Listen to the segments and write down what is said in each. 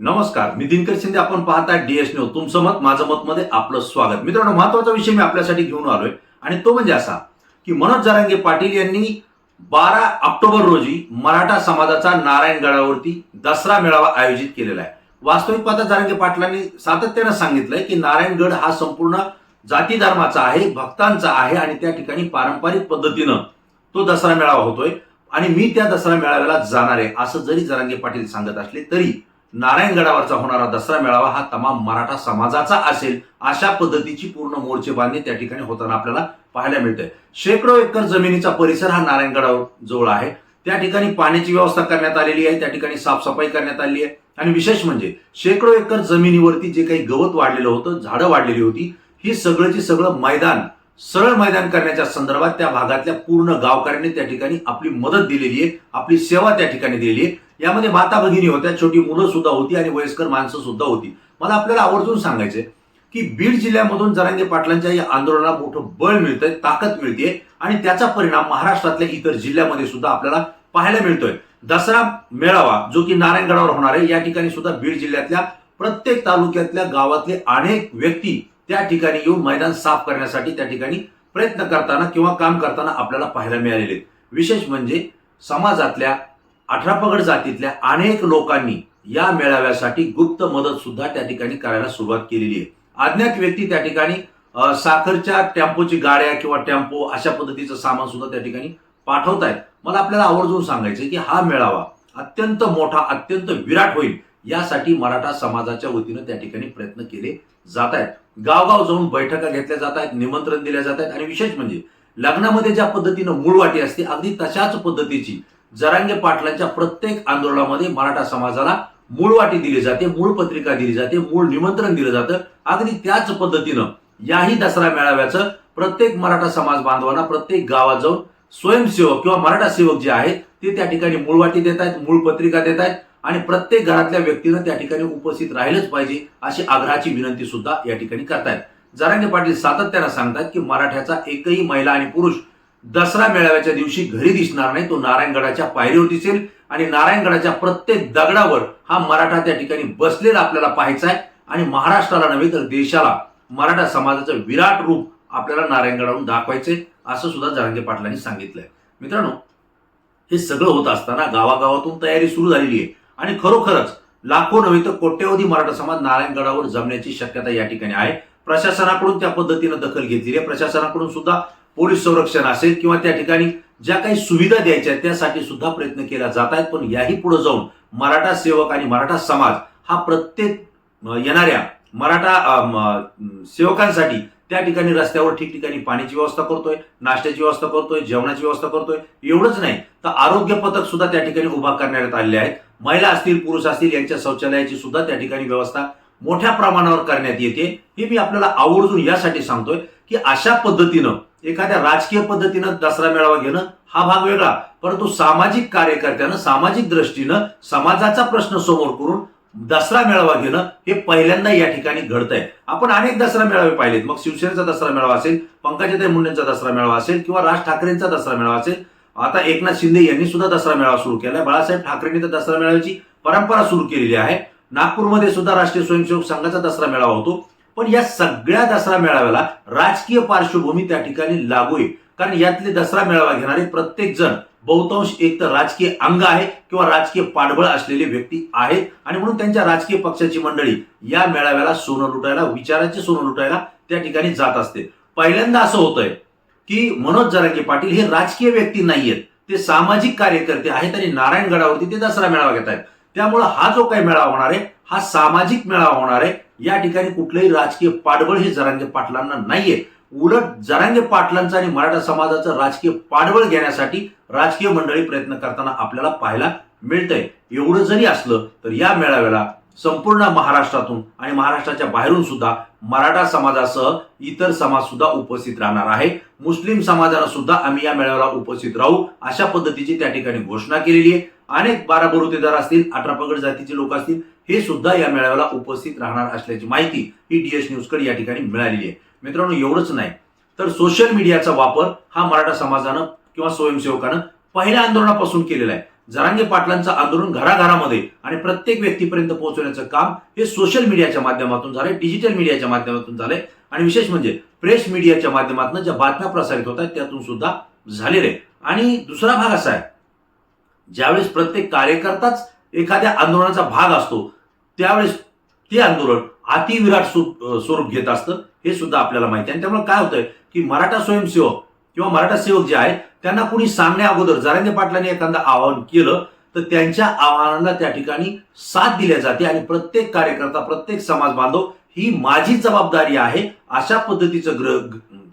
नमस्कार मी दिनकर शिंदे. आपण पाहता डीएस न्यूज तुमचं मत माझं मत मध्ये आपलं स्वागत. मित्रांनो महत्त्वाचा विषय मी आपल्यासाठी घेऊन आलोय. आणि तो म्हणजे असा की मनोज जरांगे पाटील यांनी बारा ऑक्टोबर रोजी मराठा समाजाचा नारायणगडावरती दसरा मेळावा आयोजित केलेला आहे. वास्तविक पाहता जरांगे पाटलांनी सातत्यानं सांगितलंय की नारायणगड हा संपूर्ण जाती धर्माचा आहे भक्तांचा आहे आणि त्या ठिकाणी पारंपरिक पद्धतीनं तो दसरा मेळावा होतोय. आणि मी त्या दसरा मेळाव्याला जाणार आहे असं जरी जरांगे पाटील सांगत असले तरी नारायणगडावरचा होणारा दसरा मेळावा हा तमाम मराठा समाजाचा असेल अशा पद्धतीची पूर्ण मोर्चे बांधणी त्या ठिकाणी होताना आपल्याला पाहायला मिळतंय. शेकडो एकर जमिनीचा परिसर हा नारायणगडावर जवळ आहे. त्या ठिकाणी पाण्याची व्यवस्था करण्यात आलेली आहे त्या ठिकाणी साफसफाई करण्यात आलेली आहे. आणि विशेष म्हणजे शेकडो एकर जमिनीवरती जे काही गवत वाढलेलं होतं झाडं वाढलेली होती ही सगळंची सगळं मैदान सरळ मैदान करण्याच्या संदर्भात त्या भागातल्या पूर्ण गावकऱ्यांनी त्या ठिकाणी आपली मदत दिलेली आहे आपली सेवा त्या ठिकाणी दिलेली आहे. यामध्ये माता भगिनी होत्या छोटी मुलं सुद्धा होती आणि वयस्कर माणसं सुद्धा होती. मला आपल्याला आवर्जून सांगायचंय की बीड जिल्ह्यामधून जरांगे पाटलांच्या या आंदोलनाला मोठं बळ मिळतंय ताकद मिळते आणि त्याचा परिणाम महाराष्ट्रातल्या इतर जिल्ह्यामध्ये सुद्धा आपल्याला पाहायला मिळतोय. दसरा मेळावा जो की नारायणगडावर होणार आहे या ठिकाणी सुद्धा बीड जिल्ह्यातल्या प्रत्येक तालुक्यातल्या गावातले अनेक व्यक्ती त्या ठिकाणी येऊन मैदान साफ करण्यासाठी त्या ठिकाणी प्रयत्न करताना किंवा काम करताना आपल्याला पाहायला मिळालेले विशेष म्हणजे समाजातल्या अठरापगड जातीतल्या अनेक लोकांनी या मेळाव्यासाठी गुप्त मदत सुद्धा त्या ठिकाणी करायला सुरुवात केलेली आहे. अज्ञात व्यक्ती त्या ठिकाणी साखरच्या टेम्पोची गाड्या किंवा टेम्पो अशा पद्धतीचं सामान सुद्धा त्या ठिकाणी पाठवतायत. मला आपल्याला आवर्जून सांगायचं की हा मेळावा अत्यंत मोठा अत्यंत विराट होईल यासाठी मराठा समाजाच्या वतीनं त्या ठिकाणी प्रयत्न केले जात आहेत गावगाव जाऊन बैठका घेतल्या जात आहेत निमंत्रण दिल्या जात आहेत आणि विशेष म्हणजे लग्नामध्ये ज्या पद्धतीनं मूळ वाटी असते अगदी तशाच पद्धतीची जरांगे पाटलांच्या प्रत्येक आंदोलनामध्ये मराठा समाजाला मूळ वाटी दिली जाते मूळ पत्रिका दिली जाते मूळ निमंत्रण दिलं जातं. अगदी त्याच पद्धतीनं याही दसरा मेळाव्याचं प्रत्येक मराठा समाज बांधवांना प्रत्येक गावात जाऊन स्वयंसेवक किंवा मराठा सेवक जे आहेत ते त्या ठिकाणी मूळ वाटी देत आहेत मूळ पत्रिका देत आहेत आणि प्रत्येक घरातल्या व्यक्तीनं त्या ठिकाणी उपस्थित राहिलंच पाहिजे अशी आग्रहाची विनंती सुद्धा या ठिकाणी करतायत. जरांगे पाटील सातत्यानं सांगतात की मराठ्याचा एकही महिला आणि पुरुष दसरा मेळाव्याच्या दिवशी घरी दिसणार नाही तो नारायणगडाच्या पायरीवर दिसेल आणि नारायणगडाच्या प्रत्येक दगडावर हा मराठा त्या ठिकाणी बसलेला आपल्याला पाहायचा आहे. आणि महाराष्ट्राला नव्हे तर देशाला मराठा समाजाचं विराट रूप आपल्याला नारायणगडावरून दाखवायचे असं सुद्धा जरांगे पाटलांनी सांगितलंय. मित्रांनो हे सगळं होत असताना गावागावातून तयारी सुरू झालेली आहे. आणि खरोखरच लाखो नव्हे तर कोट्यवधी मराठा समाज नारायणगडावर जमण्याची शक्यता या ठिकाणी आहे. प्रशासनाकडून त्या पद्धतीनं दखल घेतलेली आहे. प्रशासनाकडून सुद्धा पोलीस संरक्षण असेल किंवा त्या ठिकाणी ज्या काही सुविधा द्यायच्या आहेत त्यासाठी सुद्धा प्रयत्न केला जात आहेत. पण याही पुढे जाऊन मराठा सेवक आणि मराठा समाज हा प्रत्येक येणाऱ्या मराठा सेवकांसाठी त्या ठिकाणी रस्त्यावर ठिकठिकाणी पाण्याची व्यवस्था करतोय नाश्त्याची व्यवस्था करतोय जेवणाची व्यवस्था करतोय. एवढंच नाही तर आरोग्य पथक सुद्धा त्या ठिकाणी उभा करण्यात आलेले आहेत. महिला असतील पुरुष असतील यांच्या शौचालयाची सुद्धा त्या ठिकाणी व्यवस्था मोठ्या प्रमाणावर करण्यात येते. हे मी आपल्याला आवर्जून यासाठी सांगतोय की अशा पद्धतीनं एखाद्या राजकीय पद्धतीनं दसरा मेळावा घेणं हा भाग वेगळा. परंतु सामाजिक कार्यकर्त्यानं सामाजिक दृष्टीनं समाजाचा प्रश्न समोर करून दसरा मेळावा घेणं हे पहिल्यांदा या ठिकाणी घडतंय. आपण अनेक दसरा मेळावे पाहिलेत. मग शिवसेनेचा दसरा मेळावा असेल पंकजाताई मुंडेंचा दसरा मेळावा असेल किंवा राज ठाकरेंचा दसरा मेळावा असेल आता एकनाथ शिंदे यांनी सुद्धा दसरा मेळावा सुरू केलाय. बाळासाहेब ठाकरेंनी तर दसरा मेळाव्याची परंपरा सुरू केलेली आहे. नागपूरमध्ये सुद्धा राष्ट्रीय स्वयंसेवक संघाचा दसरा मेळावा होतो. पण या सगळ्या दसरा मेळाव्याला राजकीय पार्श्वभूमी त्या ठिकाणी लागू आहे. कारण यातले दसरा मेळावा घेणारे प्रत्येक जण बहुतांश एक तर राजकीय अंग आहे किंवा राजकीय पाठबळ असलेले व्यक्ती आहेत. आणि म्हणून त्यांच्या राजकीय पक्षाची मंडळी या मेळाव्याला सोनं लुटायला विचाराचे सोनं लुटायला त्या ठिकाणी जात असते. पहिल्यांदा असं होतंय की मनोज जरांगे पाटील हे राजकीय व्यक्ती नाहीयेत. ते सामाजिक कार्यकर्ते आहेत आणि नारायणगडावरती ते दसरा मेळावा घेत आहेत त्यामुळे हा जो काही मेळावा होणार आहे हा सामाजिक मेळावा होणार आहे. या ठिकाणी कुठलंही राजकीय पाठबळ हे जरांगे पाटलांना नाहीये. उलट जरांगे पाटलांचं आणि मराठा समाजाचं राजकीय पाठबळ घेण्यासाठी राजकीय मंडळी प्रयत्न करताना आपल्याला पाहायला मिळतंय. एवढं जरी असलं तर या मेळाव्याला संपूर्ण महाराष्ट्रातून आणि महाराष्ट्राच्या बाहेरून सुद्धा मराठा समाजासह इतर समाज सुद्धा उपस्थित राहणार आहे. मुस्लिम समाजाला सुद्धा आम्ही या मेळाव्याला उपस्थित राहू अशा पद्धतीची त्या ठिकाणी घोषणा केलेली आहे. अनेक बारा बरुतेदार असतील अठरा पगड जातीचे लोक असतील हे सुद्धा या मेळाव्याला उपस्थित राहणार असल्याची माहिती ही डीएस न्यूजकडे या ठिकाणी मिळालेली आहे. मित्रांनो एवढंच नाही. तर सोशल मीडियाचा वापर हा मराठा समाजानं किंवा स्वयंसेवकानं पहिल्या आंदोलनापासून केलेला आहे. जरांगे पाटलांचं आंदोलन घराघरामध्ये आणि प्रत्येक व्यक्तीपर्यंत पोहोचवण्याचं काम हे सोशल मीडियाच्या माध्यमातून झालंय डिजिटल मीडियाच्या माध्यमातून झालंय. आणि विशेष म्हणजे प्रेस मीडियाच्या माध्यमातून ज्या बातम्या प्रसारित होत आहेत त्यातून सुद्धा झालेले आणि दुसरा भाग असा आहे ज्यावेळेस प्रत्येक कार्यकर्ताच एखाद्या आंदोलनाचा भाग असतो त्यावेळेस ते आंदोलन अतिविराट स्वरूप स्वरूप घेत असतं हे सुद्धा आपल्याला माहिती आहे. आणि त्यामुळे काय होतंय की मराठा स्वयंसेवक किंवा मराठा सेवक जे आहेत त्यांना कुणी सांगण्या अगोदर जरांगे पाटलांनी एखादं आवाहन केलं तर त्यांच्या आव्हानाला त्या ठिकाणी साथ दिल्या जाते आणि प्रत्येक कार्यकर्ता प्रत्येक समाज बांधव ही माझी जबाबदारी आहे अशा पद्धतीचं ग्रह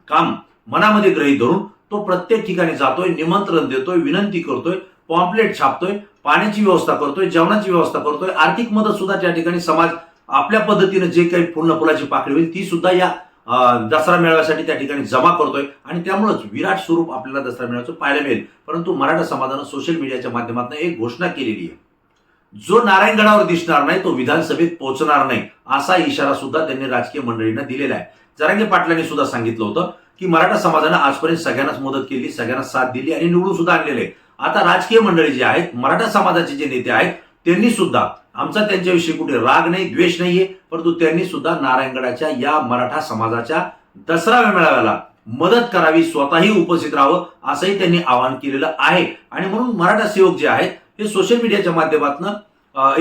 काम मनामध्ये ग्रही धरून तो प्रत्येक ठिकाणी जातोय निमंत्रण देतोय विनंती करतोय पॉम्पलेट छापतोय पाण्याची व्यवस्था करतोय जेवणाची व्यवस्था करतोय. आर्थिक मदत सुद्धा त्या ठिकाणी समाज आपल्या पद्धतीनं जे काही पूर्ण फुलाची पाकळी होईल ती सुद्धा या दसरा मेळाव्यासाठी त्या ठिकाणी जमा करतोय. आणि त्यामुळेच विराट स्वरूप आपल्याला दसरा मेळाव्याचं पाहायला मिळेल. परंतु मराठा समाजानं सोशल मीडियाच्या माध्यमातून एक घोषणा केलेली आहे. जो नारायणगडावर दिसणार नाही तो विधानसभेत पोहोचणार नाही असा इशारा सुद्धा त्यांनी राजकीय मंडळींना दिलेला आहे. जरांगे पाटलांनी सुद्धा सांगितलं होतं की मराठा समाजानं आजपर्यंत सगळ्यांनाच मदत केली सगळ्यांना साथ दिली आणि निवडून सुद्धा आणलेले आहे. आता राजकीय मंडळी जे आहेत मराठा समाजाचे जे नेते आहेत त्यांनी सुद्धा आमचा त्यांच्याविषयी कुठे राग नाही द्वेष नाहीये परंतु त्यांनी सुद्धा नारायणगडाच्या या मराठा समाजाच्या दसरा मेळाव्याला मदत करावी स्वतःही उपस्थित राहावं असंही त्यांनी आवाहन केलेलं आहे. आणि म्हणून मराठा सेवक जे आहेत हे सोशल मीडियाच्या माध्यमातून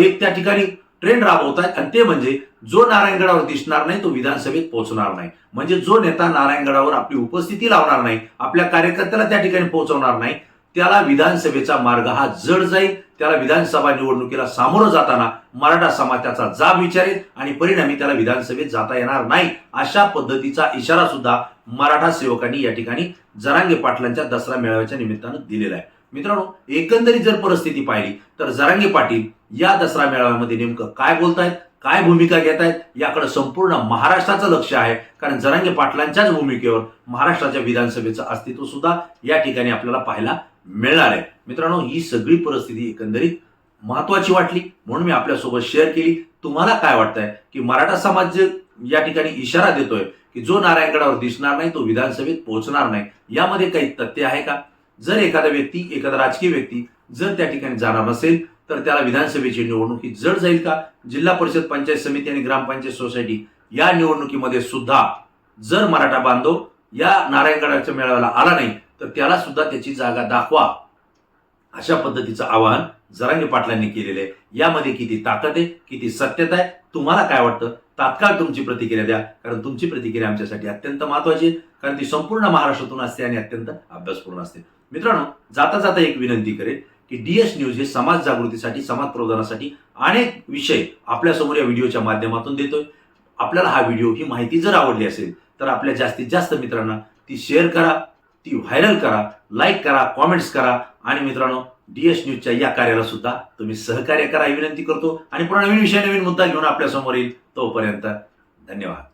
एक त्या ठिकाणी ट्रेंड राबवत आहेत आणि ते म्हणजे जो नारायणगडावर दिसणार नाही तो विधानसभेत पोहोचणार नाही. म्हणजे जो नेता नारायणगडावर आपली उपस्थिती लावणार नाही आपल्या कार्यकर्त्याला त्या ठिकाणी पोहोचवणार नाही त्याला विधानसभेचा मार्ग हा जड जाईल. त्याला विधानसभा निवडणुकीला सामोरं जाताना मराठा समाज त्याचा जाब विचारेल आणि परिणामी त्याला विधानसभेत जाता येणार नाही. अशा पद्धतीचा इशारा सुद्धा मराठा सेवकांनी या ठिकाणी जरांगे पाटलांच्या दसरा मेळाव्याच्या निमित्तानं दिलेला आहे. मित्रांनो एकंदरीत जर परिस्थिती पाहिली तर जरांगे पाटील या दसरा मेळाव्यामध्ये नेमकं काय बोलतायत काय भूमिका घेत आहेत याकडे संपूर्ण महाराष्ट्राचं लक्ष आहे. कारण जरांगे पाटलांच्याच भूमिकेवर महाराष्ट्राच्या विधानसभेचं अस्तित्व सुद्धा या ठिकाणी आपल्याला पाहायला मिळणार आहे. मित्रांनो ही सगळी परिस्थिती एकंदरीत महत्वाची वाटली. म्हणून मी आपल्यासोबत शेअर केली. तुम्हाला काय वाटतंय? की मराठा समाज या ठिकाणी इशारा देतोय की जो नारायणगडावर दिसणार नाही तो विधानसभेत पोहोचणार नाही. यामध्ये काही तथ्य आहे का? जर एखादा व्यक्ती एखादा राजकीय व्यक्ती जर त्या ठिकाणी जाणार नसेल तर त्याला विधानसभेची निवडणूक ही जड जाईल का? जिल्हा परिषद पंचायत समिती आणि ग्रामपंचायत सोसायटी या निवडणुकीमध्ये सुद्धा जर मराठा बांधव या नारायणगडाच्या मेळाव्याला आला नाही तर त्याला सुद्धा त्याची जागा दाखवा. अशा पद्धतीचं आवाहन जरांगे पाटलांनी केलेलं आहे. यामध्ये किती ताकद आहे किती सत्यता आहे तुम्हाला काय वाटतं? तात्काळ तुमची प्रतिक्रिया द्या कारण तुमची प्रतिक्रिया आमच्यासाठी अत्यंत महत्वाची आहे कारण ती संपूर्ण महाराष्ट्रातून असते आणि अत्यंत अभ्यासपूर्ण असते. मित्रांनो जाता जाता एक विनंती करेल की डी एस न्यूज हे समाज जागृतीसाठी समाज प्रबोधनासाठी अनेक विषय आपल्यासमोर या व्हिडिओच्या माध्यमातून देतोय. आपल्याला हा व्हिडिओ ही माहिती जर आवडली असेल तर आपल्या जास्तीत जास्त मित्रांना ती शेअर करा. ती व्हायरल करा लाईक करा कॉमेंट्स करा. आणि मित्रांनो डीएस न्यूजच्या या कार्याला सुद्धा तुम्ही सहकार्य करा ही विनंती करतो. आणि पुन्हा नवीन विषय नवीन मुद्दा घेऊन आपल्यासमोर येईल तोपर्यंत धन्यवाद.